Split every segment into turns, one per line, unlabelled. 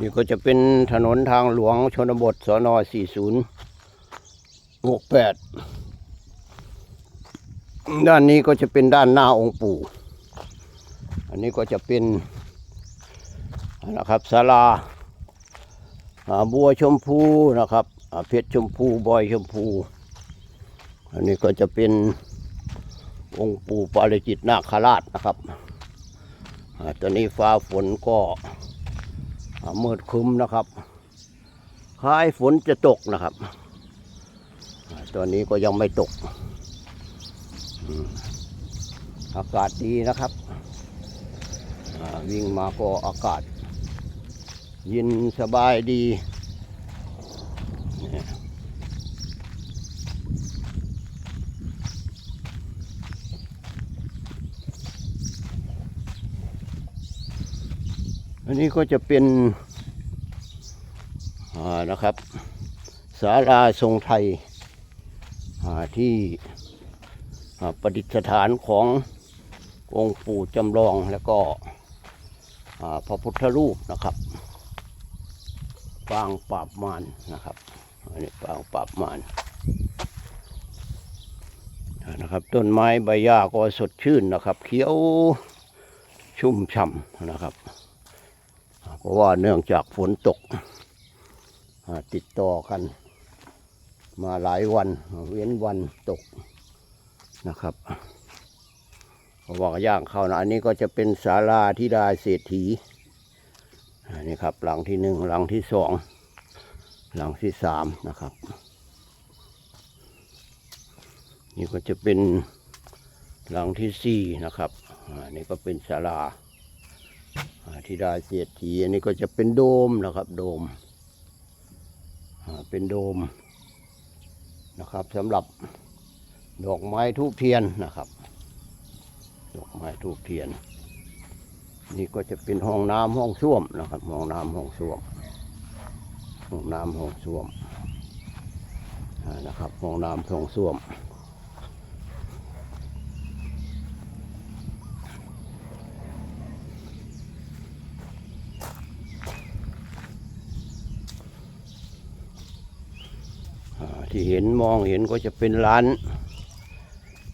นี่ก็จะเป็นถนนทางหลวงชนบทสน4068 ด้านนี้ก็จะเป็นด้านหน้าองค์ปู่ อันนี้ก็จะเป็นนะครับศาลาบัวชมพูนะครับเพชรชมพูบอยชมพู อันนี้ก็จะเป็นองค์ปู่ปาริจิตนาคราชนะครับตอนนี้ฟ้าฝนก็ มืดคุ้มนะครับคล้ายฝนจะตกนะครับ ตอนนี้ก็ยังไม่ตก อากาศดีนะครับ วิ่งมาก็อากาศ เย็นสบายดีเนี่ย อันนี้ก็จะเป็นนะครับศาลาทรงไทยที่ประดิษฐานขององค์ปู่จำลองแล้วก็พระพุทธรูปนะครับปางปราบมารนะครับอันนี้ปางปราบมารนะครับต้นไม้ใบหญ้าก็สดชื่นนะครับ เขียวชุ่มฉ่ำนะครับ เพราะว่าเนื่องจากฝนตกติดต่อกัน มาหลายวันเว้นวันตกนะครับเพราว่าย่างเข้านะอันนี้ก็จะเป็นศาลาธิดาเศรษฐีอันนี้ครับ หลังที่หนึ่งหลังที่สองหลังที่สามนะครับ นี่ก็จะเป็นหลังที่สี่นะครับอันนี้ก็เป็นศาลา ธิดาเสียรถีอันนี้ก็จะเป็นโดมนะครับ โดมเป็นโดมนะครับสำหรับดอกไม้ทูบเทียนนะครับ ดอกไม้ทูบเทียน นี่ก็จะเป็นห้องน้ำห้องส้วมนะครับ ห้องน้ำห้องส้วม ห้องน้ำห้องส้วมนะครับ ห้องน้ำห้องส้วม เห็นมองเห็นก็จะเป็นร้าน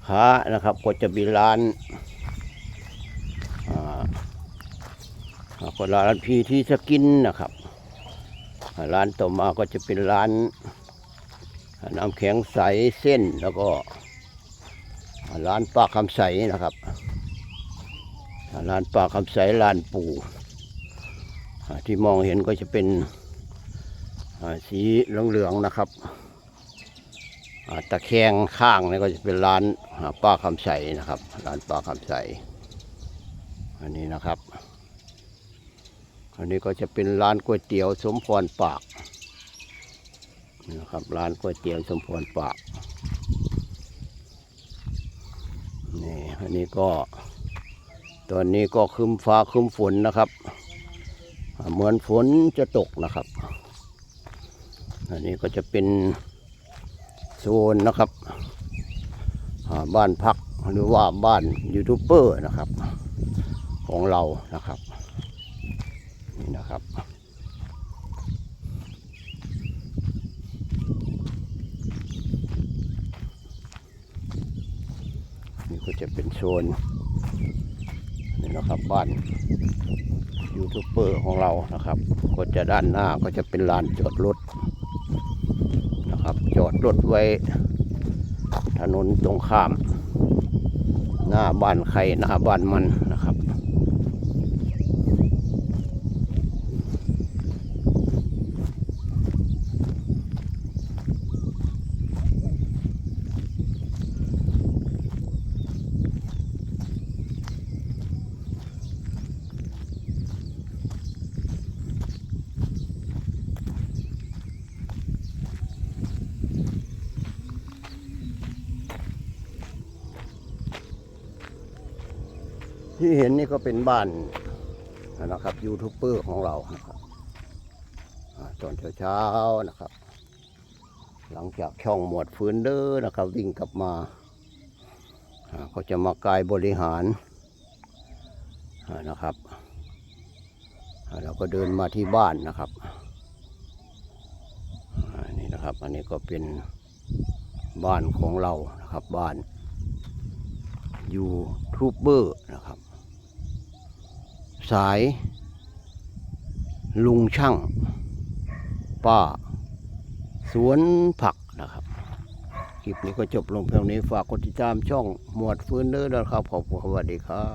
ค้านะครับ ก็จะมีร้านอ่าอ่าก็ร้านพีที่สกินนะครับอ่าร้านต่อมาก็จะเป็นร้านน้ำแข็งใสเส้นแล้วก็อ่าร้านปลาคำใสนะครับอ่าร้านปลาคำใสร้านปูที่มองเห็นก็จะเป็นสีเหลืองๆนะครับ ตะแคงข้างนี่ก็จะเป็นร้านป้าคำใสนะครับ ร้านป้าคำใสอันนี้นะครับ อันนี้ก็จะเป็นร้านก๋วยเตี๋ยวสมพรปากนะครับ ร้านก๋วยเตี๋ยวสมพรปากนี่อันนี้ก็ ตอนนี้ก็คึมฟ้าคึมฝนนะครับ เหมือนฝนจะตกนะครับ อันนี้ก็จะเป็น โซนนะครับบ้านพักหรือว่าบ้านยูทูบเบอร์นะครับ ของเรานะครับนี่นะครับนี่ก็จะเป็นโซนนี่นะครับบ้านยูทูบเบอร์ของเรานะครับ ก็จะด้านหน้าก็จะเป็นลานจอดรถ รับจอดรถไว้ ถนนตรงข้าม หน้าบ้านใครหน้าบ้านมันนะครับ ที่เห็นนี่ก็เป็นบ้านนะครับยูทูบเบอร์ของเรานะครับอ่าตอนเช้าๆนะครับ หลังจากช่องหมวดฟื้นเด้อนะครับ วิ่งกลับมาอ่าจะมากายบริหารนะครับเราก็เดินมาที่บ้านนะครับนี่นะครับ อันนี้ก็เป็นบ้านของเรานะครับบ้านยูทูบเบอร์นะครับ สาย ลุงช่างป้า สวนผักนะครับ คลิปนี้ก็จบลงเพียงนี้ฝากกดติดตามช่องหมวดฟื้นเด้อนะครับ ขอบคุณสวัสดีครับ